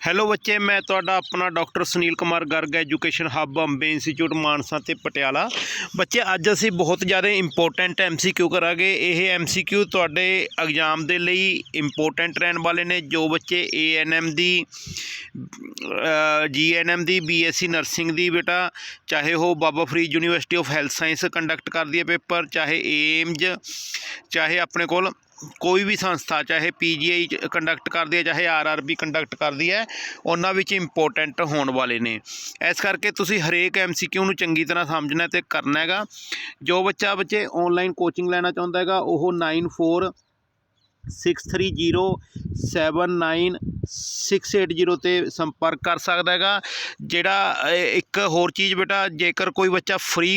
Hello ਬੱਚੇ, ਮੈਂ ਤੁਹਾਡਾ ਆਪਣਾ doctor Sunil Kumar Garg education hub Ambe institute Mansa ਤੇ ਪਟਿਆਲਾ। ਬੱਚੇ, ਅੱਜ ਅਸੀਂ ਬਹੁਤ ਜ਼ਿਆਦਾ ਇੰਪੋਰਟੈਂਟ ਐਮਸੀਕਿਊ ਕਰਾਂਗੇ। ਇਹ ਐਮਸੀਕਿਊ ਤੁਹਾਡੇ ਐਗਜ਼ਾਮ ਦੇ ਲਈ ਇੰਪੋਰਟੈਂਟ ਰਹਿਣ ਵਾਲੇ ਨੇ। ਜੋ ਬੱਚੇ ਏਐਨਐਮ ਦੀ ਜੀਐਨਐਮ ਦੀ ਬੀਐਸਸੀ ਨਰਸਿੰਗ ਦੀ ਬੇਟਾ, ਚਾਹੇ ਉਹ Baba Farid university of health science conduct ਕਰਦੀ ਹੈ ਪੇਪਰ ਚਾਹੇ ਏਮਜ ਚਾਹੇ ਆਪਣੇ ਕੋਲ ਕੋਈ ਵੀ ਸੰਸਥਾ, ਚਾਹੇ ਪੀਜੀਆਈ ਕੰਡਕਟ ਕਰਦੀ ਹੈ, ਚਾਹੇ ਆਰਆਰਬੀ ਕੰਡਕਟ ਕਰਦੀ ਹੈ, ਉਹਨਾਂ ਵਿੱਚ ਇੰਪੋਰਟੈਂਟ ਹੋਣ ਵਾਲੇ ਨੇ। ਇਸ ਕਰਕੇ ਤੁਸੀਂ ਹਰੇਕ ਐਮਸੀਕਿਊ ਨੂੰ ਚੰਗੀ ਤਰ੍ਹਾਂ ਸਮਝਣਾ ਤੇ ਕਰਨਾ ਹੈਗਾ। ਜੋ ਬੱਚਾ ਬੱਚੇ ਆਨਲਾਈਨ ਕੋਚਿੰਗ ਲੈਣਾ ਚਾਹੁੰਦਾ ਹੈਗਾ, ਉਹ 94 63079680 ਤੇ ਸੰਪਰਕ ਕਰ ਸਕਦਾ ਹੈਗਾ। ਜਿਹੜਾ ਇੱਕ ਹੋਰ ਚੀਜ਼ ਬੇਟਾ, ਜੇਕਰ ਕੋਈ ਬੱਚਾ ਫ੍ਰੀ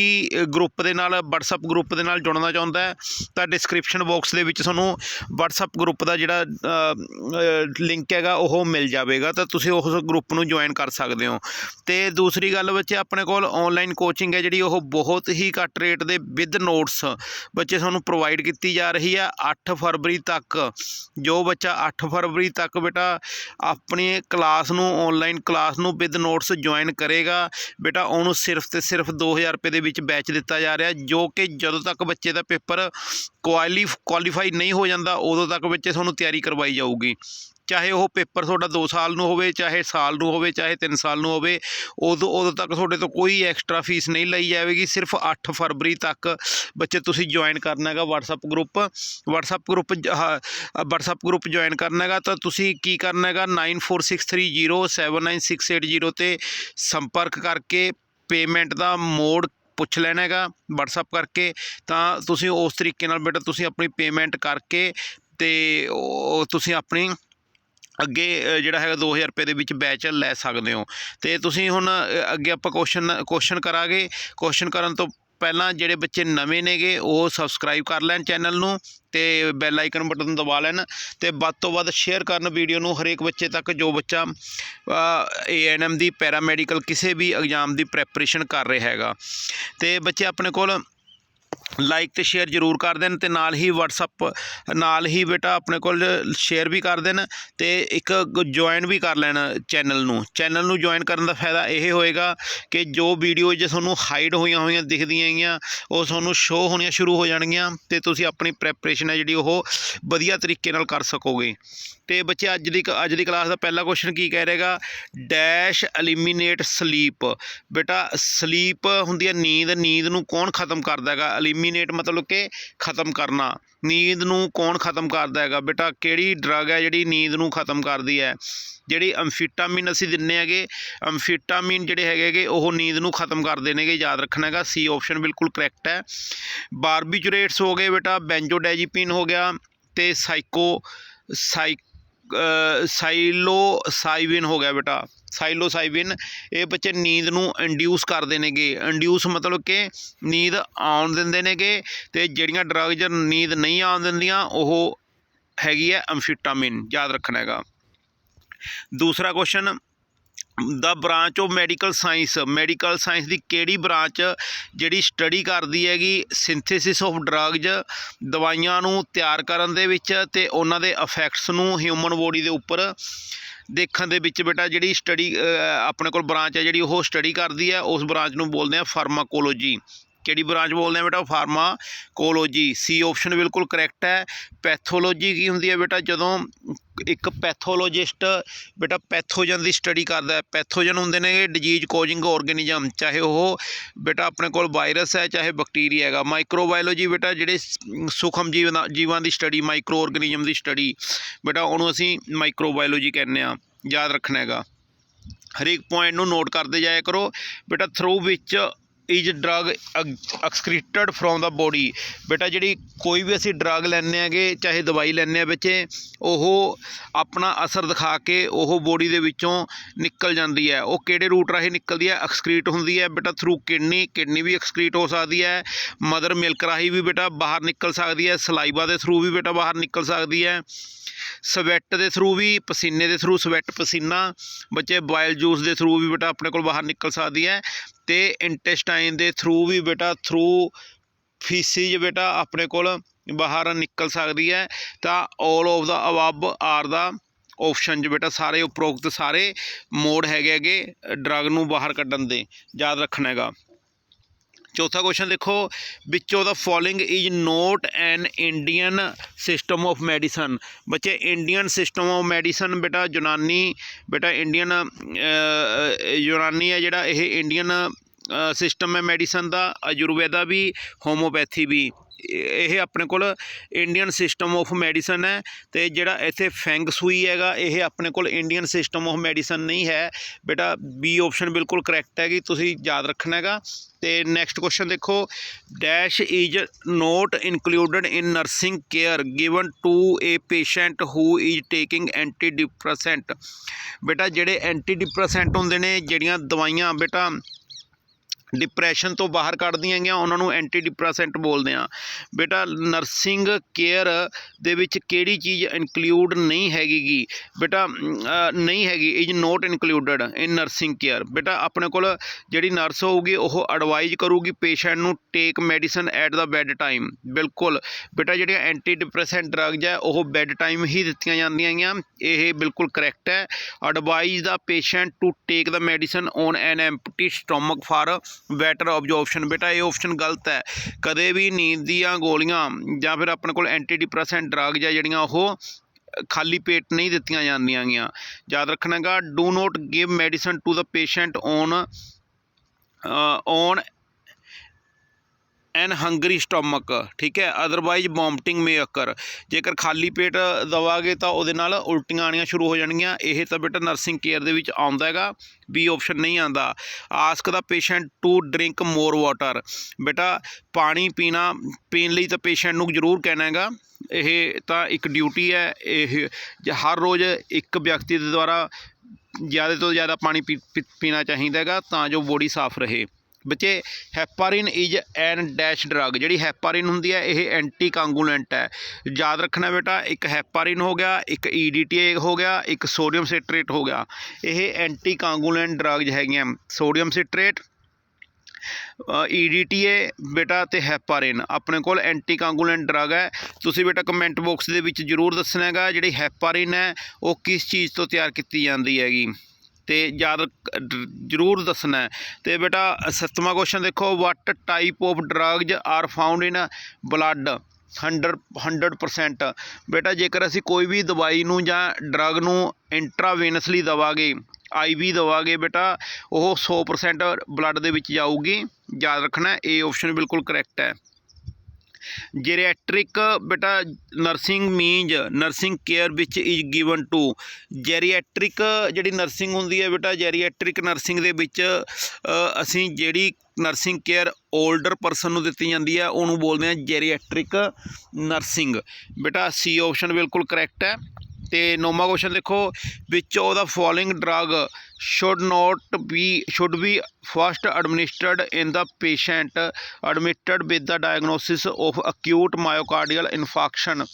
ਗਰੁੱਪ ਦੇ ਨਾਲ, WhatsApp ਗਰੁੱਪ ਦੇ ਨਾਲ ਜੁੜਨਾ ਚਾਹੁੰਦਾ ਹੈ, ਤਾਂ ਡਿਸਕ੍ਰਿਪਸ਼ਨ ਬਾਕਸ ਦੇ ਵਿੱਚ ਤੁਹਾਨੂੰ WhatsApp ਗਰੁੱਪ ਦਾ ਜਿਹੜਾ ਲਿੰਕ ਹੈਗਾ, ਉਹ ਮਿਲ ਜਾਵੇਗਾ। ਤਾਂ ਤੁਸੀਂ ਉਸ ਗਰੁੱਪ ਨੂੰ ਜੁਆਇਨ ਕਰ ਸਕਦੇ ਹੋ। ਤੇ ਦੂਸਰੀ ਗੱਲ ਬੱਚੇ, ਆਪਣੇ ਕੋਲ ਆਨਲਾਈਨ ਕੋਚਿੰਗ ਹੈ, ਜਿਹੜੀ ਉਹ ਬਹੁਤ ਹੀ ਘੱਟ ਰੇਟ ਦੇ ਵਿਦ ਨੋਟਸ ਬੱਚੇ ਤੁਹਾਨੂੰ ਪ੍ਰੋਵਾਈਡ ਕੀਤੀ ਜਾ ਰਹੀ ਹੈ 8 ਫਰਵਰੀ ਤੱਕ। ਜੋ ਬੱਚਾ 8 ਫਰਵਰੀ ਤੱਕ ਬੇਟਾ ਆਪਣੇ ਕਲਾਸ ਨੂੰ ਆਨਲਾਈਨ ਕਲਾਸ ਨੂੰ ਵਿਦ ਨੋਟਸ ਜੁਆਇਨ ਕਰੇਗਾ। ਬੇਟਾ, ਉਹਨੂੰ ਸਿਰਫ ਤੇ ਸਿਰਫ 2000 ਰੁਪਏ ਦੇ ਵਿੱਚ ਬੈਚ ਦਿੱਤਾ ਜਾ ਰਿਹਾ, ਜੋ ਕਿ ਜਦੋਂ ਤੱਕ ਬੱਚੇ ਦਾ ਪੇਪਰ ਕੁਆਲੀ ਕੁਆਲੀਫਾਈ ਨਹੀਂ ਹੋ ਜਾਂਦਾ, ਉਦੋਂ ਤੱਕ ਬੱਚੇ ਤੁਹਾਨੂੰ ਤਿਆਰੀ ਕਰਵਾਈ ਜਾਊਗੀ। ਚਾਹੇ ਉਹ ਪੇਪਰ ਤੁਹਾਡਾ 2 ਸਾਲ ਨੂੰ ਹੋਵੇ, ਚਾਹੇ ਸਾਲ ਨੂੰ ਹੋਵੇ, ਚਾਹੇ 3 ਸਾਲ ਨੂੰ ਹੋਵੇ, ਉਦੋਂ ਉਦੋਂ ਤੱਕ ਤੁਹਾਡੇ ਤੋਂ ਕੋਈ ਐਕਸਟਰਾ ਫੀਸ ਨਹੀਂ ਲਈ ਜਾਵੇਗੀ। ਸਿਰਫ 8 ਫਰਵਰੀ ਤੱਕ ਬੱਚੇ ਤੁਸੀਂ ਜੁਆਇਨ ਕਰਨਾ ਹੈਗਾ WhatsApp group WhatsApp group WhatsApp group join ਕਰਨਾ ਹੈਗਾ ਤਾਂ ਤੁਸੀਂ ਕੀ ਕਰਨਾ ਹੈਗਾ 9463079680 ਤੇ ਸੰਪਰਕ ਕਰਕੇ ਪੇਮੈਂਟ ਦਾ ਮੋਡ ਪੁੱਛ ਲੈਣਾ ਹੈਗਾ WhatsApp ਕਰਕੇ। ਤਾਂ ਤੁਸੀਂ ਉਸ ਤਰੀਕੇ ਨਾਲ ਬੇਟਾ ਤੁਸੀਂ ਆਪਣੀ ਪੇਮੈਂਟ ਕਰਕੇ ਤੇ ਤੁਸੀਂ ਆਪਣੀ ਅੱਗੇ ਜਿਹੜਾ ਹੈਗਾ 2000 ਰੁਪਏ ਦੇ ਵਿੱਚ ਬੈਚ ਲੈ ਸਕਦੇ ਹੋ। ਤੇ ਤੁਸੀਂ ਹੁਣ ਅੱਗੇ ਆਪਾਂ ਕੁਐਸਚਨ ਕੁਐਸਚਨ ਕਰਾਂਗੇ। ਕੁਐਸਚਨ ਕਰਨ ਤੋਂ ਪਹਿਲਾਂ ਜਿਹੜੇ ਬੱਚੇ ਨਵੇਂ ਨੇਗੇ, ਉਹ ਸਬਸਕ੍ਰਾਈਬ ਕਰ ਲੈਣ ਚੈਨਲ ਨੂੰ ਤੇ ਬੈਲ ਆਈਕਨ ਬਟਨ ਦਬਾ ਲੈਣ ਤੇ ਵੱਧ ਤੋਂ ਵੱਧ ਸ਼ੇਅਰ ਕਰਨ ਵੀਡੀਓ ਨੂੰ ਹਰੇਕ ਬੱਚੇ ਤੱਕ ਜੋ ਬੱਚਾ ਏਐਨਐਮ ਦੀ ਪੈਰਾਮੈਡੀਕਲ ਕਿਸੇ ਵੀ ਐਗਜ਼ਾਮ ਦੀ ਪ੍ਰੈਪਰੇਸ਼ਨ ਕਰ ਰਿਹਾ ਹੈਗਾ। ਤੇ ਬੱਚੇ ਆਪਣੇ ਕੋਲ ਲਾਈਕ ਤੇ ਸ਼ੇਅਰ ਜ਼ਰੂਰ ਕਰ ਦੇਣ ਤੇ ਨਾਲ ਹੀ WhatsApp, ਨਾਲ ਹੀ ਬੇਟਾ ਆਪਣੇ ਕੋਲ ਸ਼ੇਅਰ ਵੀ ਕਰ ਦੇਣ ਤੇ ਇੱਕ ਜੁਆਇਨ ਵੀ ਕਰ ਲੈਣ ਚੈਨਲ ਨੂੰ। ਚੈਨਲ ਨੂੰ ਜੁਆਇਨ ਕਰਨ ਦਾ ਫਾਇਦਾ ਇਹ ਹੋਏਗਾ ਕਿ ਜੋ ਵੀਡੀਓ ਜੇ ਤੁਹਾਨੂੰ ਹਾਈਡ ਹੋਈਆਂ ਹੋਈਆਂ ਦਿਖਦੀਆਂ ਹੈਗੀਆਂ, ਉਹ ਤੁਹਾਨੂੰ ਸ਼ੋ ਹੋਣੀਆਂ ਸ਼ੁਰੂ ਹੋ ਜਾਣਗੀਆਂ ਤੇ ਤੁਸੀਂ ਆਪਣੀ ਪ੍ਰੈਪਰੇਸ਼ਨ ਹੈ ਜਿਹੜੀ ਉਹ ਵਧੀਆ ਤਰੀਕੇ ਨਾਲ ਕਰ ਸਕੋਗੇ। ਤੇ ਬੱਚੇ, ਅੱਜ ਦੀ ਅੱਜ ਦੀ ਕਲਾਸ ਦਾ ਪਹਿਲਾ ਕੁਐਸਚਨ ਕੀ ਕਹਿ ਰਹੇਗਾ ਡੈਸ਼ ਐਲੀਮੀਨੇਟ ਸਲੀਪ ਬੇਟਾ ਸਲੀਪ ਹੁੰਦੀ ਹੈ ਨੀਂਦ ਨੀਂਦ ਨੂੰ ਕੌਣ ਖਤਮ ਕਰਦਾ ਹੈਗਾ? ਐਲੀਮੀਨੇਟ ਮਤਲਬ ਕਿ ਖਤਮ ਕਰਨਾ। ਨੀਂਦ ਨੂੰ ਕੌਣ ਖਤਮ ਕਰਦਾ ਹੈਗਾ? ਬੇਟਾ, ਕਿਹੜੀ ਡਰਗ ਹੈ ਜਿਹੜੀ ਨੀਂਦ ਨੂੰ ਖਤਮ ਕਰਦੀ ਹੈ? ਜਿਹੜੀ ਐਮਫੀਟਾਮਿਨ ਅਸੀਂ ਦਿੰਨੇ ਹੈਗੇ ਐਮਫੀਟਾਮਿਨ ਜਿਹੜੇ ਹੈਗੇ ਉਹ ਨੀਂਦ ਨੂੰ ਖਤਮ ਕਰਦੇ ਨੇਗੇ ਯਾਦ ਰੱਖਣਾ ਹੈਗਾ। ਸੀ ਆਪਸ਼ਨ ਬਿਲਕੁਲ ਕਰੈਕਟ ਹੈ। ਬਾਰਬੀਚੂਰੇਟਸ ਹੋ ਗਏ ਬੇਟਾ ਬੈਂਜੋਡੈਜੀਪਿਨ ਹੋ ਗਿਆ ਤੇ ਸਾਈਕੋ ਸਾਈ ਸਾਈਲੋਸਾਈਵਿਨ ਹੋ ਗਿਆ ਬੇਟਾ। ਸਾਈਲੋਸਾਈਵਿਨ ਇਹ ਬੱਚੇ ਨੀਂਦ ਨੂੰ ਇੰਡਿਊਸ ਕਰਦੇ ਨੇਗੇ। ਇੰਡਿਊਸ ਮਤਲਬ ਕਿ ਨੀਂਦ ਆਉਣ ਦਿੰਦੇ ਨੇਗੇ ਤੇ ਜਿਹੜੀਆਂ ਡਰੱਗਸ ਨੀਂਦ ਨਹੀਂ ਆਉਣ ਦਿੰਦੀਆਂ, ਉਹ ਹੈਗੀ ਹੈ ਐਮਫੀਟਾਮਿਨ ਯਾਦ ਰੱਖਣਾ ਹੈਗਾ। ਦੂਸਰਾ question the branch of medical science medical science ਦੀ ਕਿਹੜੀ ਬ੍ਰਾਂਚ ਜਿਹੜੀ ਸਟੱਡੀ ਕਰਦੀ ਹੈਗੀ ਸਿੰਥੇਸਿਸ ਆਫ ਡਰੱਗਜ਼ ਦਵਾਈਆਂ ਨੂੰ ਤਿਆਰ ਕਰਨ ਦੇ ਵਿੱਚ ਤੇ ਉਹਨਾਂ ਦੇ ਇਫੈਕਟਸ ਨੂੰ ਹਿਊਮਨ ਬੋਡੀ ਦੇ ਉੱਪਰ ਦੇਖਣ ਦੇ ਵਿੱਚ ਬੇਟਾ ਜਿਹੜੀ ਸਟੱਡੀ ਆਪਣੇ ਕੋਲ ਬ੍ਰਾਂਚ ਹੈ ਜਿਹੜੀ ਉਹ ਸਟੱਡੀ ਕਰਦੀ ਹੈ, ਉਸ ਬ੍ਰਾਂਚ ਨੂੰ ਬੋਲਦੇ ਆ ਫਾਰਮਾਕੋਲੋਜੀ ਕਿਹੜੀ ਬ੍ਰਾਂਚ ਬੋਲਦੇ ਆ ਬੇਟਾ? ਫਾਰਮਾਕੋਲੋਜੀ ਸੀ ਆਪਸ਼ਨ ਬਿਲਕੁਲ ਕਰੈਕਟ ਹੈ। ਪੈਥੋਲੋਜੀ ਕੀ ਹੁੰਦੀ ਹੈ ਬੇਟਾ? ਜਦੋਂ ਇੱਕ ਪੈਥੋਲੋਜਿਸਟ, ਬੇਟਾ ਪੈਥੋਜਨ ਦੀ ਸਟੱਡੀ ਕਰਦਾ ਹੈ। ਪੈਥੋਜਨ ਹੁੰਦੇ ਨੇ ਡਿਜੀਜ਼ ਕੋਜ਼ਿੰਗ ਆਰਗੇਨਿਜ਼ਮ ਚਾਹੇ ਉਹ ਬੇਟਾ ਆਪਣੇ ਕੋਲ ਵਾਇਰਸ ਹੈ, ਚਾਹੇ ਬੈਕਟੀਰੀਆ ਹੈਗਾ। ਮਾਈਕਰੋਬਾਇਓਲੋਜੀ ਬੇਟਾ ਜਿਹੜੇ ਸੂਖਮ ਜੀਵਨ, ਜੀਵਾਂ ਦੀ ਸਟੱਡੀ ਮਾਈਕਰੋ ਆਰਗੇਨਿਜ਼ਮ ਦੀ ਸਟੱਡੀ ਬੇਟਾ ਉਹਨੂੰ ਅਸੀਂ ਮਾਈਕਰੋਬਾਇਓਲੋਜੀ ਕਹਿੰਦੇ ਆ ਯਾਦ ਰੱਖਣਾ ਹੈਗਾ। ਹਰੇਕ ਪੁਆਇੰਟ ਨੂੰ ਨੋਟ ਕਰਦੇ ਜਾਇਆ ਕਰੋ। ਬੇਟਾ ਥਰੂ ਵਿੱਚ is drug excreted from the body ਬੇਟਾ, ਜਿਹੜੀ ਕੋਈ ਵੀ ਅਸੀਂ ਡਰਗ ਲੈਂਦੇ ਆਗੇ ਚਾਹੇ ਦਵਾਈ ਲੈਂਦੇ ਆ ਬੱਚੇ ਉਹ ਆਪਣਾ ਅਸਰ ਦਿਖਾ ਕੇ ਉਹ ਬੋਡੀ ਦੇ ਵਿੱਚੋਂ ਨਿਕਲ ਜਾਂਦੀ ਹੈ। ਉਹ ਕਿਹੜੇ ਰੂਟ ਰਾਹੀਂ ਨਿਕਲਦੀ ਹੈ? ਐਕਸਕ੍ਰੀਟ ਹੁੰਦੀ ਹੈ। ਬੇਟਾ ਥਰੂ ਕਿਡਨੀ ਕਿਡਨੀ ਵੀ ਐਕਸਕ੍ਰੀਟ ਹੋ ਸਕਦੀ ਹੈ। ਮਦਰ ਮਿਲਕ ਰਾਹੀਂ ਵੀ ਬੇਟਾ ਬਾਹਰ ਨਿਕਲ ਸਕਦੀ ਹੈ। ਸਲਾਈਵਾ ਦੇ ਥਰੂ ਵੀ ਬੇਟਾ ਬਾਹਰ ਨਿਕਲ ਸਕਦੀ ਹੈ। ਸਵੈਟ ਦੇ ਥਰੂ ਵੀ, ਪਸੀਨੇ ਦੇ ਥਰੂ ਸਵੈਟ ਪਸੀਨਾ, ਬੱਚੇ ਬਾਇਲ ਜੂਸ ਦੇ ਥਰੂ ਵੀ ਬੇਟਾ ਆਪਣੇ ਕੋਲ ਬਾਹਰ ਨਿਕਲ ਸਕਦੀ ਹੈ। ਅਤੇ ਇੰਟੈਸਟਾਈਨ ਦੇ ਥਰੂ ਵੀ ਬੇਟਾ ਥਰੂ ਫੀਸੀਜ ਬੇਟਾ ਆਪਣੇ ਕੋਲ ਬਾਹਰ ਨਿਕਲ ਸਕਦੀ ਹੈ। ਤਾਂ all of the above are the option 'ਚ ਬੇਟਾ ਸਾਰੇ ਉਪਰੋਕਤ ਸਾਰੇ ਮੋਡ ਹੈਗੇ ਹੈਗੇ ਡਰੱਗ ਨੂੰ ਬਾਹਰ ਕੱਢਣ ਦੇ, ਯਾਦ ਰੱਖਣਾ ਹੈਗਾ। ਚੌਥਾ ਕੁਐਸਚਨ ਦੇਖੋ, ਵਿੱਚੋਂ the following is not an Indian system of medicine ਬੱਚੇ ਇੰਡੀਅਨ ਸਿਸਟਮ ਆਫ ਮੈਡੀਸਨ ਬੇਟਾ ਯੂਨਾਨੀ, ਬੇਟਾ ਇੰਡੀਅਨ ਯੂਨਾਨੀ ਹੈ ਜਿਹੜਾ, ਇਹ ਇੰਡੀਅਨ ਸਿਸਟਮ ਹੈ ਮੈਡੀਸਨ ਦਾ ਆਯੁਰਵੇਦਾ ਵੀ ਹੋਮੋਪੈਥੀ ਵੀ। ਇਹ ਆਪਣੇ ਕੋਲ ਇੰਡੀਅਨ ਸਿਸਟਮ ਆਫ ਮੈਡੀਸਨ ਹੈ ਤੇ ਜਿਹੜਾ ਇੱਥੇ ਫੈਂਗ ਸੂਈ ਹੈਗਾ, ਇਹ ਆਪਣੇ ਕੋਲ ਇੰਡੀਅਨ ਸਿਸਟਮ ਆਫ ਮੈਡੀਸਨ ਨਹੀਂ ਹੈ। ਬੇਟਾ ਬੀ ਆਪਸ਼ਨ ਬਿਲਕੁਲ ਕਰੈਕਟ ਹੈਗੀ ਤੁਸੀਂ ਯਾਦ ਰੱਖਣਾ ਹੈਗਾ। ਤੇ ਨੈਕਸਟ ਕੁਐਸਚਨ ਦੇਖੋ dash is not included in nursing care given to a patient who is taking anti depressant ਬੇਟਾ, ਜਿਹੜੇ ਐਂਟੀ ਡਿਪਰੈਸੈਂਟ ਹੁੰਦੇ ਨੇ, ਜਿਹੜੀਆਂ ਦਵਾਈਆਂ, ਬੇਟਾ ਡਿਪਰੈਸ਼ਨ ਤੋਂ ਬਾਹਰ ਕੱਢਦੀਆਂ ਗਈਆਂ, ਉਹਨਾਂ ਨੂੰ ਐਂਟੀ ਡਿਪਰੈਸੈਂਟ ਬੋਲਦੇ ਆ ਬੇਟਾ ਨਰਸਿੰਗ ਕੇਅਰ ਦੇ ਵਿੱਚ ਕਿਹੜੀ ਚੀਜ਼ ਇਨਕਲੂਡ ਨਹੀਂ ਹੈਗੀਗੀ? ਬੇਟਾ ਨਹੀਂ ਹੈਗੀ is not included in nursing care ਬੇਟਾ, ਆਪਣੇ ਕੋਲ ਜਿਹੜੀ ਨਰਸ ਹੋਊਗੀ, ਉਹ ਐਡਵਾਈਜ਼ ਕਰੂਗੀ ਪੇਸ਼ੈਂਟ ਨੂੰ take medicine at the bed time ਬਿਲਕੁਲ। ਬੇਟਾ, ਜਿਹੜੀਆਂ ਐਂਟੀ ਡਿਪਰੈਸੈਂਟ ਡਰੱਗਜ਼ ਹੈ, ਉਹ ਬੈੱਡ ਟਾਈਮ ਹੀ ਦਿੱਤੀਆਂ ਜਾਂਦੀਆਂ ਗੀਆਂ ਇਹ ਬਿਲਕੁਲ ਕਰੈਕਟ ਹੈ। Advise the patient to take the medicine on an empty stomach for better absorption ਬੇਟਾ, ਇਹ ਆਪਸ਼ਨ ਗਲਤ ਹੈ। ਕਦੇ ਵੀ ਨੀਂਦ ਦੀਆਂ ਗੋਲੀਆਂ ਜਾਂ ਫਿਰ ਆਪਣੇ ਕੋਲ ਐਂਟੀ ਡਿਪਰੈਸੈਂਟ ਡਰੱਗ ਜਾਂ ਜਿਹੜੀਆਂ ਉਹ ਖਾਲੀ ਪੇਟ ਨਹੀਂ ਦਿੱਤੀਆਂ ਜਾਂਦੀਆਂ ਗੀਆਂ। ਯਾਦ ਰੱਖਣਾਗਾ do not give medicine to the patient on on an hungry stomach, ਠੀਕ ਹੈ? ਅਦਰਵਾਈਜ਼ ਵੋਮਟਿੰਗ ਮੇ ਅਕਰ ਜੇਕਰ ਖਾਲੀ ਪੇਟ ਦਵਾਗੇ ਤਾਂ ਉਹਦੇ ਨਾਲ ਉਲਟੀਆਂ ਆਣੀਆਂ ਸ਼ੁਰੂ ਹੋ ਜਾਣਗੀਆਂ। ਇਹ ਤਾਂ ਬੇਟਾ ਨਰਸਿੰਗ ਕੇਅਰ ਦੇ ਵਿੱਚ ਆਉਂਦਾ ਹੈਗਾ ਬੀ ਆਪਸ਼ਨ ਨਹੀਂ ਆਉਂਦਾ। Ask the patient to drink more water ਬੇਟਾ, ਪਾਣੀ ਪੀਣਾ, ਪੀਣ ਲਈ ਤਾਂ ਪੇਸ਼ੈਂਟ ਨੂੰ ਜ਼ਰੂਰ ਕਹਿਣਾ ਹੈਗਾ। ਇਹ ਤਾਂ ਇੱਕ ਡਿਊਟੀ ਹੈ। ਇਹ ਜ- ਹਰ ਰੋਜ਼ ਇੱਕ ਵਿਅਕਤੀ ਦੇ ਦੁਆਰਾ ਜ਼ਿਆਦਾ ਤੋਂ ਜ਼ਿਆਦਾ ਪਾਣੀ ਪੀ- ਪੀ- ਪੀਣਾ ਚਾਹੀਦਾ ਹੈਗਾ ਤਾਂ ਜੋ ਬੋਡੀ ਸਾਫ਼ ਰਹੇ। ਬੱਚੇ, heparin is an dash drug ਜਿਹੜੀ ਹੈਪਾਰਿਨ ਹੁੰਦੀ ਹੈ, ਇਹ ਐਂਟੀ ਕਾਂਗੂਲੈਂਟ ਹੈ। ਯਾਦ ਰੱਖਣਾ ਬੇਟਾ, ਇੱਕ ਹੈਪਾਰਿਨ ਹੋ ਗਿਆ, ਇੱਕ ਈਡੀਟੀ ਹੋ ਗਿਆ, ਇੱਕ ਸੋਡੀਅਮ ਸਿਟਰੇਟ ਹੋ ਗਿਆ। ਇਹ ਐਂਟੀ ਕਾਂਗੂਲੈਂਟ ਡਰਗਸ ਹੈਗੀਆਂ ਸੋਡੀਅਮ ਸਿਟਰੇਟ ਈਡੀਟੀਏ ਬੇਟਾ ਤੇ ਹੈਪਾਰਿਨ। ਆਪਣੇ ਕੋਲ ਐਂਟੀ ਕਾਂਗੂਲੈਂਟ ਡਰਗ ਹੈ। ਤੁਸੀਂ ਬੇਟਾ ਕਮੈਂਟ ਬਾਕਸ ਦੇ ਵਿੱਚ ਜਰੂਰ ਦੱਸਣਾ ਹੈਗਾ, ਜਿਹੜੀ ਹੈਪਾਰਿਨ ਹੈ, ਉਹ ਕਿਸ ਚੀਜ਼ ਤੋਂ ਤਿਆਰ ਕੀਤੀ ਜਾਂਦੀ ਹੈਗੀ। ਤੇ ਯਾਦ ਜ਼ਰੂਰ ਦੱਸਣਾ ਹੈ। ਤੇ ਬੇਟਾ, ਸੱਤਵਾਂ ਕੁਐਸਚਨ ਦੇਖੋ what type of drugs are found in blood 100 100% ਬੇਟਾ, ਜੇਕਰ ਅਸੀਂ ਕੋਈ ਵੀ ਦਵਾਈ ਨੂੰ ਜਾਂ ਡਰੱਗ ਨੂੰ ਇੰਟਰਾਵੇਨਸਲੀ ਦਵਾਂਗੇ ਆਈਵੀ ਦਵਾਂਗੇ ਬੇਟਾ, ਉਹ 100% ਬਲੱਡ ਦੇ ਵਿੱਚ ਜਾਊਗੀ। ਯਾਦ ਰੱਖਣਾ ਇਹ ਆਪਸ਼ਨ ਬਿਲਕੁਲ ਕਰੈਕਟ ਹੈ। ਜੈਰੀਐਟ੍ਰਿਕ ਬੇਟਾ ਨਰਸਿੰਗ ਮੀਨਜ ਨਰਸਿੰਗ ਕੇਅਰ ਵਿੱਚ ਇਜ਼ ਗਿਵਨ ਟੂ ਜੈਰੀਐਟ੍ਰਿਕ ਜਿਹੜੀ ਨਰਸਿੰਗ ਹੁੰਦੀ ਹੈ ਬੇਟਾ ਜੈਰੀਐਟ੍ਰਿਕ ਨਰਸਿੰਗ ਦੇ ਵਿੱਚ ਅਸੀਂ ਜਿਹੜੀ ਨਰਸਿੰਗ ਕੇਅਰ 올ਡਰ ਪਰਸਨ ਨੂੰ ਦਿੱਤੀ ਜਾਂਦੀ ਹੈ, ਉਹਨੂੰ ਬੋਲਦੇ ਆ ਜੈਰੀਐਟ੍ਰਿਕ ਨਰਸਿੰਗ ਬੇਟਾ ਸੀ ਆਪਸ਼ਨ ਬਿਲਕੁਲ ਕਰੈਕਟ ਹੈ। ਤੇ ਨੌਵਾਂ ਕੁਐਸਚਨ ਦੇਖੋ, which of the following drug should not be, should be first administered in the patient, admitted with the diagnosis of acute myocardial infarction,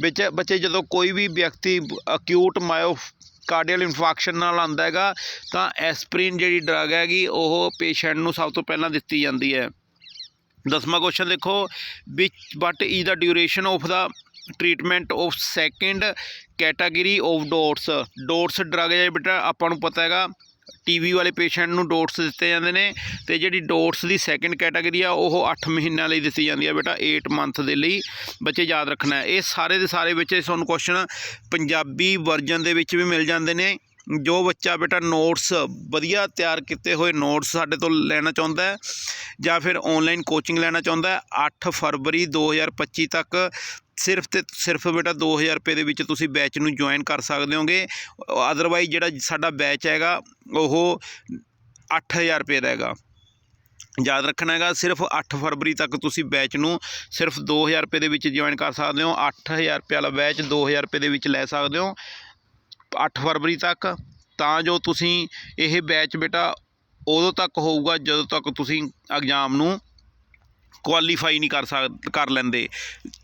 ਵਿੱਚ ਬੱਚੇ ਜਦੋਂ ਕੋਈ ਵੀ ਵਿਅਕਤੀ ਅਕਿਊਟ ਮਾਇਓ ਕਾਰਡੀਅਲ ਇਨਫਾਕਸ਼ਨ ਨਾਲ ਆਉਂਦਾ ਹੈਗਾ, ਤਾਂ ਐਸਪਰੀਨ ਜਿਹੜੀ ਡਰੱਗ ਹੈਗੀ, ਉਹ ਪੇਸ਼ੈਂਟ ਨੂੰ ਸਭ ਤੋਂ ਪਹਿਲਾਂ ਦਿੱਤੀ ਜਾਂਦੀ ਹੈ। ਦਸਵਾਂ ਕੁਐਸਚਨ ਦੇਖੋ, which what is the duration of the treatment of second category of DOTS DOTS drug ਹੈ ਬੇਟਾ, ਆਪਾਂ ਨੂੰ ਪਤਾ ਹੈਗਾ ਟੀਵੀ ਵਾਲੇ ਪੇਸ਼ੈਂਟ ਨੂੰ ਡੋਟਸ ਦਿੱਤੇ ਜਾਂਦੇ ਨੇ ਤੇ ਜਿਹੜੀ ਡੋਟਸ ਦੀ ਸੈਕਿੰਡ ਕੈਟਾਗਰੀ ਆ, ਉਹ 8 ਮਹੀਨਿਆਂ ਲਈ ਦਿੱਤੀ ਜਾਂਦੀ ਆ ਬੇਟਾ 8 ਮੰਥ ਦੇ ਲਈ। ਬੱਚੇ ਯਾਦ ਰੱਖਣਾ, ਇਹ ਸਾਰੇ ਦੇ ਸਾਰੇ ਵਿੱਚ ਤੁਹਾਨੂੰ ਕੁਐਸਚਨ ਪੰਜਾਬੀ ਵਰਜਨ ਦੇ ਵਿੱਚ ਵੀ ਮਿਲ ਜਾਂਦੇ ਨੇ। ਜੋ ਬੱਚਾ ਬੇਟਾ ਨੋਟਸ ਵਧੀਆ ਤਿਆਰ ਕੀਤੇ ਹੋਏ ਨੋਟਸ ਸਾਡੇ ਤੋਂ ਲੈਣਾ ਚਾਹੁੰਦਾ ਹੈ ਜਾਂ ਫਿਰ ਆਨਲਾਈਨ ਕੋਚਿੰਗ ਲੈਣਾ ਚਾਹੁੰਦਾ ਹੈ 8 ਫਰਵਰੀ 2025 ਤੱਕ ਸਿਰਫ ਤੇ ਸਿਰਫ ਬੇਟਾ 2000 ਰੁਪਏ ਦੇ ਵਿੱਚ ਤੁਸੀਂ ਬੈਚ ਨੂੰ ਜੁਆਇਨ ਕਰ ਸਕਦੇ ਹੋਗੇ। ਅਦਰਵਾਈਜ਼ ਜਿਹੜਾ ਸਾਡਾ ਬੈਚ ਹੈਗਾ, ਉਹ 8000 ਰੁਪਏ ਦਾ ਹੈਗਾ। ਯਾਦ ਰੱਖਣਾ ਹੈਗਾ, ਸਿਰਫ 8 ਫਰਵਰੀ ਤੱਕ ਤੁਸੀਂ ਬੈਚ ਨੂੰ ਸਿਰਫ 2000 ਰੁਪਏ ਦੇ ਵਿੱਚ ਜੁਆਇਨ ਕਰ ਸਕਦੇ ਹੋ। 8000 ਰੁਪਏ ਵਾਲਾ ਬੈਚ 2000 ਰੁਪਏ ਦੇ ਵਿੱਚ ਲੈ ਸਕਦੇ ਹੋ। 8 ਫਰਵਰੀ ਤੱਕ, ਤਾਂ ਜੋ ਤੁਸੀਂ ਇਹ ਬੈਚ ਬੇਟਾ ਉਦੋਂ ਤੱਕ ਹੋਊਗਾ ਜਦੋਂ ਤੱਕ ਤੁਸੀਂ ਐਗਜ਼ਾਮ ਨੂੰ ਕੁਆਲੀਫਾਈ ਨਹੀਂ ਕਰ ਸਕ, ਕਰ ਲੈਂਦੇ।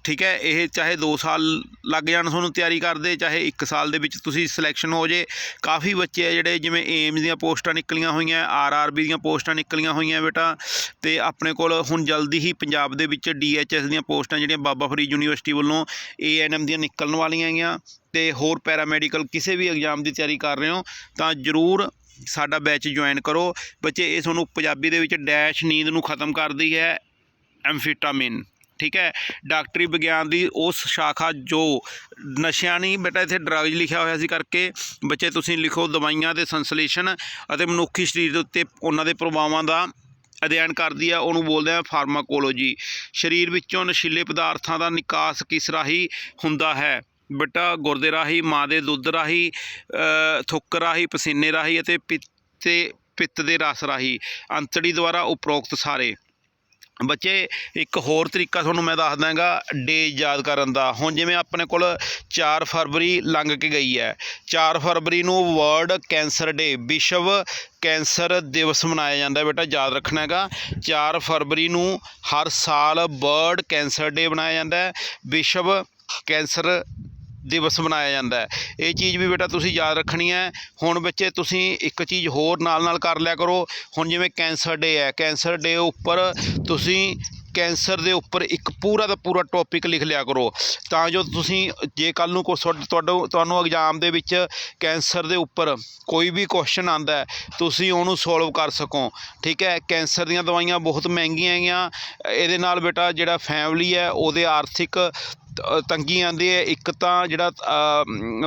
ਠੀਕ ਹੈ? ਇਹ ਚਾਹੇ 2 ਸਾਲ ਲੱਗ ਜਾਣ ਤੁਹਾਨੂੰ ਤਿਆਰੀ ਕਰਦੇ, ਚਾਹੇ 1 ਸਾਲ ਦੇ ਵਿੱਚ ਤੁਸੀਂ ਸਿਲੈਕਸ਼ਨ ਹੋ ਜੇ। ਕਾਫੀ ਬੱਚੇ ਆ ਜਿਹੜੇ ਜਿਵੇਂ ਏਮਸ ਦੀਆਂ ਪੋਸਟਾਂ ਨਿਕਲੀਆਂ ਹੋਈਆਂ ਆਰਆਰਬੀ ਦੀਆਂ ਪੋਸਟਾਂ ਨਿਕਲੀਆਂ ਹੋਈਆਂ ਬੇਟਾ। ਤੇ ਆਪਣੇ ਕੋਲ ਹੁਣ ਜਲਦੀ ਹੀ ਪੰਜਾਬ ਦੇ ਵਿੱਚ ਡੀਐਚਐਸ ਦੀਆਂ ਪੋਸਟਾਂ ਜਿਹੜੀਆਂ ਬਾਬਾ ਫਰੀਦ ਯੂਨੀਵਰਸਿਟੀ ਵੱਲੋਂ ਏਐਨਐਮ ਦੀਆਂ ਨਿਕਲਣ ਵਾਲੀਆਂ ਹੈਗੀਆਂ। ਤੇ ਹੋਰ ਪੈਰਾਮੈਡੀਕਲ ਕਿਸੇ ਵੀ ਐਗਜ਼ਾਮ ਦੀ ਤਿਆਰੀ ਕਰ ਰਹੇ ਹੋ, ਤਾਂ ਜ਼ਰੂਰ ਸਾਡਾ ਬੈਚ ਜੁਆਇਨ ਕਰੋ। ਬੱਚੇ, ਇਹ ਤੁਹਾਨੂੰ ਪੰਜਾਬੀ ਦੇ ਵਿੱਚ ਡੈਸ਼ ਨੀਂਦ ਨੂੰ ਖਤਮ ਕਰਦੀ ਹੈ। ਐਮਫੀਟਾਮਿਨ, ਠੀਕ ਹੈ? ਡਾਕਟਰੀ ਵਿਗਿਆਨ ਦੀ ਉਸ ਸ਼ਾਖਾ ਜੋ ਨਸ਼ਿਆਂ ਨਹੀਂ, ਬੇਟਾ ਇੱਥੇ ਡਰੱਗਜ਼ ਲਿਖਿਆ ਹੋਇਆ ਸੀ ਕਰਕੇ, ਬੱਚੇ ਤੁਸੀਂ ਲਿਖੋ ਦਵਾਈਆਂ ਦੇ ਸੰਸਲੇਸ਼ਨ ਅਤੇ ਮਨੁੱਖੀ ਸਰੀਰ ਦੇ ਉੱਤੇ ਉਹਨਾਂ ਦੇ ਪ੍ਰਭਾਵਾਂ ਦਾ ਅਧਿਐਨ ਕਰਦੀ ਹੈ। ਉਹਨੂੰ ਬੋਲਦੇ ਆ ਫਾਰਮਾਕੋਲੋਜੀ। ਸਰੀਰ ਵਿੱਚੋਂ ਨਸ਼ੀਲੇ ਪਦਾਰਥਾਂ ਦਾ ਨਿਕਾਸ ਕਿਸ ਰਾਹੀਂ ਹੁੰਦਾ ਹੈ? ਬੇਟਾ ਗੁਰਦੇ ਰਾਹੀਂ, ਮਾਂ ਦੇ ਦੁੱਧ ਰਾਹੀਂ ਥੁੱਕ ਰਾਹੀਂ, ਪਸੀਨੇ ਰਾਹੀਂ ਅਤੇ ਪਿੱਤੇ, ਪਿੱਤ ਦੇ ਰਸ ਰਾਹੀਂ। ਅੰਤੜੀ ਦੁਆਰਾ ਉਪਰੋਕਤ ਸਾਰੇ। ਬੱਚੇ, ਇੱਕ ਹੋਰ ਤਰੀਕਾ ਤੁਹਾਨੂੰ ਮੈਂ ਦੱਸ ਦਾਂਗਾ ਡੇ ਯਾਦ ਕਰਨ ਦਾ। ਹੁਣ ਜਿਵੇਂ ਆਪਣੇ ਕੋਲ 4 ਫਰਵਰੀ ਲੰਘ ਕੇ ਗਈ ਹੈ। 4 ਫਰਵਰੀ ਨੂੰ ਵਰਲਡ ਕੈਂਸਰ ਡੇ ਵਿਸ਼ਵ ਕੈਂਸਰ ਦਿਵਸ ਮਨਾਇਆ ਜਾਂਦਾ ਬੇਟਾ, ਯਾਦ ਰੱਖਣਾ ਹੈਗਾ। 4 ਫਰਵਰੀ ਨੂੰ ਹਰ ਸਾਲ ਵਰਲਡ ਕੈਂਸਰ ਡੇ ਮਨਾਇਆ ਜਾਂਦਾ ਵਿਸ਼ਵ ਕੈਂਸਰ ਦਿਵਸ ਮਨਾਇਆ ਜਾਂਦਾ ਇਹ ਚੀਜ਼ ਵੀ ਬੇਟਾ ਤੁਸੀਂ ਯਾਦ ਰੱਖਣੀ ਹੈ। ਹੁਣ ਬੱਚੇ ਤੁਸੀਂ ਇੱਕ ਚੀਜ਼ ਹੋਰ ਨਾਲ ਨਾਲ ਕਰ ਲਿਆ ਕਰੋ। ਹੁਣ ਜਿਵੇਂ ਕੈਂਸਰ ਡੇ ਹੈ। ਕੈਂਸਰ ਡੇ ਉੱਪਰ ਤੁਸੀਂ ਕੈਂਸਰ ਦੇ ਉੱਪਰ ਇੱਕ ਪੂਰਾ ਦਾ ਪੂਰਾ ਟੌਪਿਕ ਲਿਖ ਲਿਆ ਕਰੋ। ਤਾਂ ਜੋ ਤੁਸੀਂ ਜੇ ਕੱਲ ਨੂੰ ਕੋਈ ਤੁਹਾਡਾ, ਤੁਹਾਨੂੰ ਐਗਜ਼ਾਮ ਦੇ ਵਿੱਚ ਕੈਂਸਰ ਦੇ ਉੱਪਰ ਕੋਈ ਵੀ ਕੁਐਸਚਨ ਆਂਦਾ ਤੁਸੀਂ ਉਹਨੂੰ ਸੋਲਵ ਕਰ ਸਕੋ। ਠੀਕ ਹੈ? ਕੈਂਸਰ ਦੀਆਂ ਦਵਾਈਆਂ ਬਹੁਤ ਮਹਿੰਗੀਆਂ ਹੈਗੀਆਂ। ਇਹਦੇ ਨਾਲ ਬੇਟਾ ਜਿਹੜਾ ਫੈਮਿਲੀ ਹੈ, ਉਹਦੇ ਆਰਥਿਕ ਤੰਗੀ ਆਉਂਦੀ ਹੈ, ਇੱਕ ਤਾਂ ਜਿਹੜਾ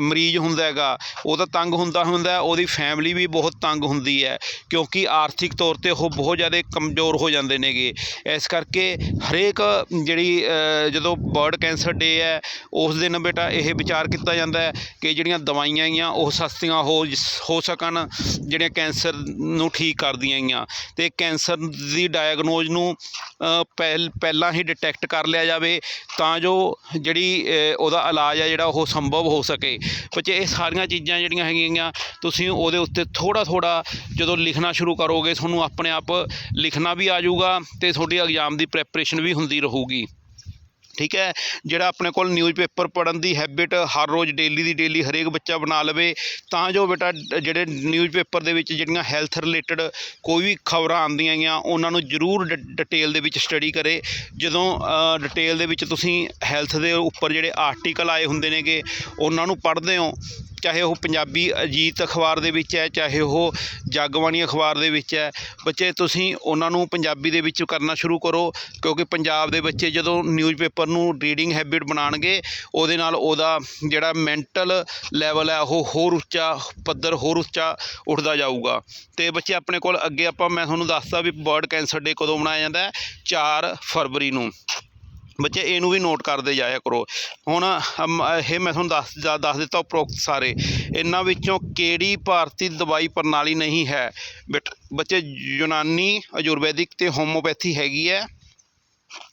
ਮਰੀਜ਼ ਹੁੰਦਾ ਹੈਗਾ, ਉਹ ਤਾਂ ਤੰਗ ਹੁੰਦਾ ਹੁੰਦਾ ਉਹਦੀ ਫੈਮਿਲੀ ਵੀ ਬਹੁਤ ਤੰਗ ਹੁੰਦੀ ਹੈ, ਕਿਉਂਕਿ ਆਰਥਿਕ ਤੌਰ ਤੇ ਉਹ ਬਹੁਤ ਜ਼ਿਆਦਾ ਕਮਜ਼ੋਰ ਹੋ ਜਾਂਦੇ ਨੇਗੇ। ਇਸ ਕਰਕੇ ਹਰੇਕ ਜਿਹੜੀ ਜਦੋਂ ਬਰਡ ਕੈਂਸਰ ਡੇ ਹੈ, ਉਸ ਦਿਨ ਬੇਟਾ ਇਹ ਵਿਚਾਰ ਕੀਤਾ ਜਾਂਦਾ ਹੈ ਕਿ ਜਿਹੜੀਆਂ ਦਵਾਈਆਂ ਹੈਗੀਆਂ, ਉਹ ਸਸਤੀਆਂ ਹੋ ਹੋ ਸਕਣ, ਜਿਹੜੀਆਂ ਕੈਂਸਰ ਨੂੰ ਠੀਕ ਕਰਦੀਆਂ ਹੈਗੀਆਂ। ਤੇ ਕੈਂਸਰ ਦੀ ਡਾਇਗਨੋਜ਼ ਨੂੰ ਪਹਿਲ, ਪਹਿਲਾਂ ਹੀ ਡਿਟੈਕਟ ਕਰ ਲਿਆ ਜਾਵੇ, ਤਾਂ ਜੋ ਜਿਹੜੀ ਉਹਦਾ ਇਲਾਜ ਹੈ ਜਿਹੜਾ ਉਹ ਸੰਭਵ ਹੋ ਸਕੇ। ਬੱਚੇ, ਇਹ ਸਾਰੀਆਂ ਚੀਜ਼ਾਂ ਜਿਹੜੀਆਂ ਹੈਗੀਆਂ, ਤੁਸੀਂ ਉਹਦੇ ਉੱਤੇ ਥੋੜਾ ਥੋੜਾ ਜਦੋਂ ਲਿਖਣਾ ਸ਼ੁਰੂ ਕਰੋਗੇ, ਤੁਹਾਨੂੰ ਆਪਣੇ ਆਪ ਲਿਖਣਾ ਵੀ ਆ ਜਾਊਗਾ ਤੇ ਤੁਹਾਡੀ ਐਗਜ਼ਾਮ ਦੀ ਪ੍ਰੈਪਰੇਸ਼ਨ ਵੀ ਹੁੰਦੀ ਰਹੂਗੀ। ਠੀਕ ਹੈ? ਜਿਹੜਾ ਆਪਣੇ ਕੋਲ ਨਿਊਜ਼ਪੇਪਰ ਪੜ੍ਹਨ ਦੀ ਹੈਬਿਟ ਹਰ ਰੋਜ਼ ਡੇਲੀ ਦੀ ਡੇਲੀ ਹਰੇਕ ਬੱਚਾ ਬਣਾ ਲਵੇ, ਤਾਂ ਜੋ ਬੇਟਾ ਡ- ਜਿਹੜੇ ਨਿਊਜ਼ਪੇਪਰ ਦੇ ਵਿੱਚ ਜਿਹੜੀਆਂ ਹੈਲਥ ਰਿਲੇਟਡ ਕੋਈ ਵੀ ਖਬਰਾਂ ਆਉਂਦੀਆਂ ਹੈਗੀਆਂ, ਉਹਨਾਂ ਨੂੰ ਜ਼ਰੂਰ ਡ- ਡਿਟੇਲ ਦੇ ਵਿੱਚ ਸਟੱਡੀ ਕਰੇ। ਜਦੋਂ ਡਿਟੇਲ ਦੇ ਵਿੱਚ ਤੁਸੀਂ ਹੈਲਥ ਦੇ ਉੱਪਰ ਜਿਹੜੇ ਆਰਟੀਕਲ ਆਏ ਹੁੰਦੇ ਨੇਗੇ, ਉਹਨਾਂ ਨੂੰ ਪੜ੍ਹਦੇ ਹੋ ਚਾਹੇ ਉਹ ਪੰਜਾਬੀ ਅਜੀਤ ਅਖਬਾਰ ਦੇ ਵਿੱਚ ਹੈ, ਚਾਹੇ ਉਹ ਜਗਬਾਣੀ ਅਖਬਾਰ ਦੇ ਵਿੱਚ ਹੈ। ਬੱਚੇ, ਤੁਸੀਂ ਉਹਨਾਂ ਨੂੰ ਪੰਜਾਬੀ ਦੇ ਵਿੱਚ ਕਰਨਾ ਸ਼ੁਰੂ ਕਰੋ, ਕਿਉਂਕਿ ਪੰਜਾਬ ਦੇ ਬੱਚੇ ਜਦੋਂ ਨਿਊਜ਼ਪੇਪਰ ਨੂੰ ਰੀਡਿੰਗ ਹੈਬਿਟ ਬਣਾਉਣਗੇ, ਉਹਦੇ ਨਾਲ ਉਹਦਾ ਜਿਹੜਾ ਮੈਂਟਲ ਲੈਵਲ ਹੈ, ਉਹ ਹੋਰ ਉੱਚਾ ਪੱਧਰ ਹੋਰ ਉੱਚਾ ਉੱਠਦਾ ਜਾਊਗਾ। ਤੇ ਬੱਚੇ, ਆਪਣੇ ਕੋਲ ਅੱਗੇ ਆਪਾਂ, ਮੈਂ ਤੁਹਾਨੂੰ ਦੱਸਦਾ ਵੀ ਬਰਡ ਕੈਂਸਰ ਡੇ ਕਦੋਂ ਮਨਾਇਆ ਜਾਂਦਾ ਹੈ? 4 ਫਰਵਰੀ ਨੂੰ। ਬੱਚੇ ਇਹਨੂੰ ਵੀ ਨੋਟ ਕਰਦੇ ਜਾਇਆ ਕਰੋ। ਹੁਣ ਇਹ ਮੈਂ ਤੁਹਾਨੂੰ ਦੱਸ ਦੱਸ ਦਿੱਤਾ ਉਪਰੋਕਤ ਸਾਰੇ। ਇਹਨਾਂ ਵਿੱਚੋਂ ਕਿਹੜੀ ਭਾਰਤੀ ਦਵਾਈ ਪ੍ਰਣਾਲੀ ਨਹੀਂ ਹੈ? ਬਟ, ਬੱਚੇ, ਯੂਨਾਨੀ, ਆਯੁਰਵੈਦਿਕ ਤੇ ਹੋਮੋਪੈਥੀ ਹੈਗੀ ਹੈ।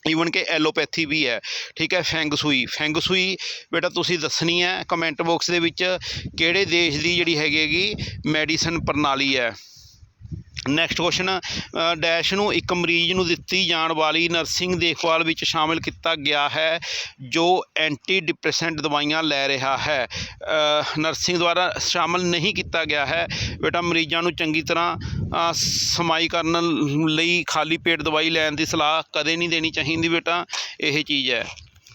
ਈਵਨ ਕਿ ਐਲੋਪੈਥੀ ਵੀ ਹੈ। ਠੀਕ ਹੈ ਫੈਂਗ ਸੂਈ ਫੈਂਗ ਸੂਈ ਬੇਟਾ, ਤੁਸੀਂ ਦੱਸਣੀ ਹੈ ਕਮੈਂਟ ਬਾਕਸ ਦੇ ਵਿੱਚ ਕਿਹੜੇ ਦੇਸ਼ ਦੀ ਜਿਹੜੀ ਹੈਗੀ ਹੈਗੀ ਮੈਡੀਸਨ ਪ੍ਰਣਾਲੀ ਹੈ। ਨੈਕਸਟ ਕੁਐਸਚਨ ਡੈਸ਼ ਨੂੰ ਇੱਕ ਮਰੀਜ਼ ਨੂੰ ਦਿੱਤੀ ਜਾਣ ਵਾਲੀ ਨਰਸਿੰਗ ਦੇਖਭਾਲ ਵਿੱਚ ਸ਼ਾਮਿਲ ਕੀਤਾ ਗਿਆ ਹੈ, ਜੋ ਐਂਟੀ ਡਿਪਰੈਸੈਂਟ ਦਵਾਈਆਂ ਲੈ ਰਿਹਾ ਹੈ। ਨਰਸਿੰਗ ਦੁਆਰਾ ਸ਼ਾਮਿਲ ਨਹੀਂ ਕੀਤਾ ਗਿਆ ਹੈ। ਬੇਟਾ, ਮਰੀਜ਼ਾਂ ਨੂੰ ਚੰਗੀ ਤਰ੍ਹਾਂ ਸਮਾਈ ਕਰਨ ਲਈ ਖਾਲੀ ਪੇਟ ਦਵਾਈ ਲੈਣ ਦੀ ਸਲਾਹ ਕਦੇ ਨਹੀਂ ਦੇਣੀ ਚਾਹੀਦੀ ਬੇਟਾ, ਇਹ ਚੀਜ਼ ਹੈ।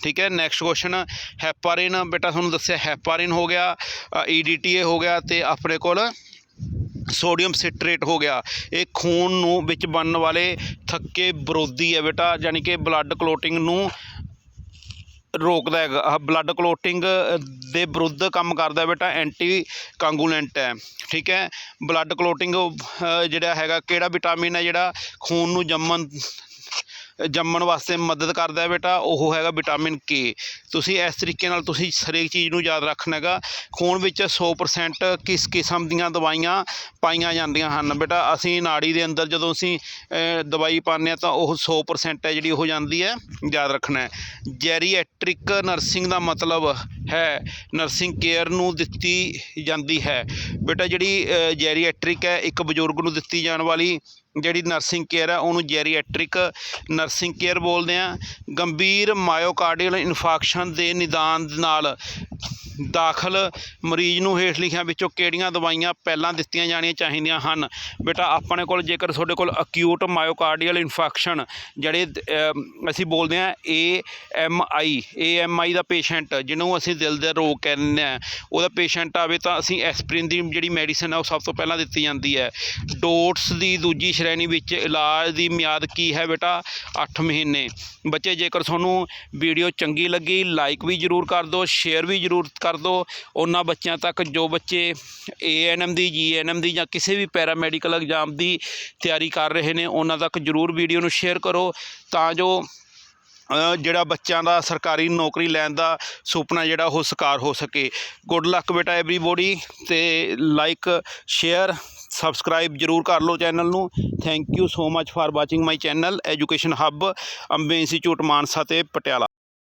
ਠੀਕ ਹੈ ਨੈਕਸਟ ਕੁਐਸਚਨ ਹੈਪਾਰਿਨ ਬੇਟਾ ਤੁਹਾਨੂੰ ਦੱਸਿਆ ਹੈਪਾਰਿਨ ਹੋ ਗਿਆ ਈਡੀਟੀਏ ਹੋ ਗਿਆ ਤੇ ਆਪਣੇ ਕੋਲ ਸੋਡੀਅਮ ਸਿਟਰੇਟ ਹੋ ਗਿਆ। ਇਹ ਖੂਨ ਨੂੰ ਵਿੱਚ ਬਣਨ ਵਾਲੇ ਥੱਕੇ ਵਿਰੋਧੀ ਹੈ ਬੇਟਾ, ਯਾਨੀ ਕਿ ਬਲੱਡ ਕਲੋਟਿੰਗ ਨੂੰ ਰੋਕਦਾ ਹੈਗਾ। ਬਲੱਡ ਕਲੋਟਿੰਗ ਦੇ ਵਿਰੁੱਧ ਕੰਮ ਕਰਦਾ ਬੇਟਾ ਐਂਟੀ ਕਾਂਗੂਲੈਂਟ ਹੈ। ਠੀਕ ਹੈ? ਬਲੱਡ ਕਲੋਟਿੰਗ ਜਿਹੜਾ ਹੈਗਾ, ਕਿਹੜਾ ਵਿਟਾਮਿਨ ਹੈ ਜਿਹੜਾ ਖੂਨ ਨੂੰ ਜੰਮਣ ਜੰਮਣ ਵਾਸਤੇ ਮਦਦ ਕਰਦਾ ਹੈ ਬੇਟਾ? ਉਹ ਹੈਗਾ ਵਿਟਾਮਿਨ ਕੇ ਤੁਸੀਂ ਇਸ ਤਰੀਕੇ ਨਾਲ ਤੁਸੀਂ ਹਰੇਕ ਚੀਜ਼ ਨੂੰ ਯਾਦ ਰੱਖਣਾ ਹੈਗਾ। ਖੂਨ ਵਿੱਚ 100% ਕਿਸ ਕਿਸਮ ਦੀਆਂ ਦਵਾਈਆਂ ਪਾਈਆਂ ਜਾਂਦੀਆਂ ਹਨ। ਬੇਟਾ, ਅਸੀਂ ਨਾੜੀ ਦੇ ਅੰਦਰ ਜਦੋਂ ਅਸੀਂ ਦਵਾਈ ਪਾਉਂਦੇ ਹਾਂ ਤਾਂ ਉਹ 100% ਹੈ ਜਿਹੜੀ ਉਹ ਜਾਂਦੀ ਹੈ, ਯਾਦ ਰੱਖਣਾ ਹੈ। ਜੈਰੀਐਟ੍ਰਿਕ ਨਰਸਿੰਗ ਦਾ ਮਤਲਬ ਹੈ ਨਰਸਿੰਗ ਕੇਅਰ ਨੂੰ ਦਿੱਤੀ ਜਾਂਦੀ ਹੈ। ਬੇਟਾ, ਜਿਹੜੀ ਜੈਰੀਐਟ੍ਰਿਕ ਹੈ, ਇੱਕ ਬਜ਼ੁਰਗ ਨੂੰ ਦਿੱਤੀ ਜਾਣ ਵਾਲੀ ਜਿਹੜੀ ਨਰਸਿੰਗ ਕੇਅਰ ਹੈ, ਉਹਨੂੰ ਜੈਰੀਐਟ੍ਰਿਕ ਨਰਸਿੰਗ ਕੇਅਰ ਬੋਲਦੇ ਆ ਗੰਭੀਰ ਮਾਇਓਕਾਰਡੀਅਲ ਇਨਫਾਕਸ਼ਨ ਦੇ ਨਿਦਾਨ ਨਾਲ ਦਾਖਲ ਮਰੀਜ਼ ਨੂੰ ਹੇਠ ਲਿਖਿਆਂ ਵਿੱਚੋਂ ਕਿਹੜੀਆਂ ਦਵਾਈਆਂ ਪਹਿਲਾਂ ਦਿੱਤੀਆਂ ਜਾਣੀਆਂ ਚਾਹੀਦੀਆਂ ਹਨ? ਬੇਟਾ, ਆਪਣੇ ਕੋਲ ਜੇਕਰ ਤੁਹਾਡੇ ਕੋਲ ਅਕਿਊਟ ਮਾਇਓਕਾਰਡੀਅਲ ਇਨਫੈਕਸ਼ਨ ਜਿਹੜੇ ਅਸੀਂ ਬੋਲਦੇ ਆ A M I A M I the patient ਜਿਹਨੂੰ ਅਸੀਂ ਦਿਲ ਦੇ ਰੋਗ ਕਹਿੰਦੇ ਆ ਉਹਦਾ ਪੇਸ਼ੈਂਟ ਆਵੇ ਤਾਂ ਅਸੀਂ ਐਸਪ੍ਰਿਨ ਦੀ ਜਿਹੜੀ ਮੈਡੀਸਨ ਹੈ ਉਹ ਸਭ ਤੋਂ ਪਹਿਲਾਂ ਦਿੱਤੀ ਜਾਂਦੀ ਹੈ। ਡੋਟਸ ਦੀ ਦੂਜੀ ਸ਼੍ਰੇਣੀ ਵਿੱਚ ਇਲਾਜ ਦੀ ਮਿਆਦ ਕੀ ਹੈ ਬੇਟਾ? 8 ਮਹੀਨੇ। ਬੱਚੇ, ਜੇਕਰ ਤੁਹਾਨੂੰ ਵੀਡੀਓ ਚੰਗੀ ਲੱਗੀ ਲਾਈਕ ਵੀ ਜਰੂਰ ਕਰ ਦਿਓ ਸ਼ੇਅਰ ਵੀ ਜਰੂਰ ਕਰ ਦਿਓ ਉਹਨਾਂ ਬੱਚਿਆਂ ਤੱਕ ਜੋ ਬੱਚੇ ਏਐਨਐਮ ਦੀ ਜੀਐਨਐਮ ਦੀ ਜਾਂ ਕਿਸੇ ਵੀ ਪੈਰਾਮੈਡੀਕਲ ਐਗਜ਼ਾਮ ਦੀ ਤਿਆਰੀ ਕਰ ਰਹੇ ਨੇ, ਉਹਨਾਂ ਤੱਕ ਜਰੂਰ ਵੀਡੀਓ ਨੂੰ ਸ਼ੇਅਰ ਕਰੋ ਤਾਂ ਜੋ ਜਿਹੜਾ ਬੱਚਿਆਂ ਦਾ ਸਰਕਾਰੀ ਨੌਕਰੀ ਲੈਣ ਦਾ ਸੁਪਨਾ ਜਿਹੜਾ ਉਹ ਸਾਕਾਰ ਹੋ ਸਕੇ। ਗੁੱਡ ਲੱਕ ਬੇਟਾ ਐਵਰੀਬੋਡੀ ਤੇ ਲਾਈਕ ਸ਼ੇਅਰ ਸਬਸਕ੍ਰਾਈਬ ਜਰੂਰ ਕਰ ਲਓ ਚੈਨਲ ਨੂੰ। Thank you so much for watching my channel education hub Ambe institute Mansa ਤੇ ਪਟਿਆਲਾ।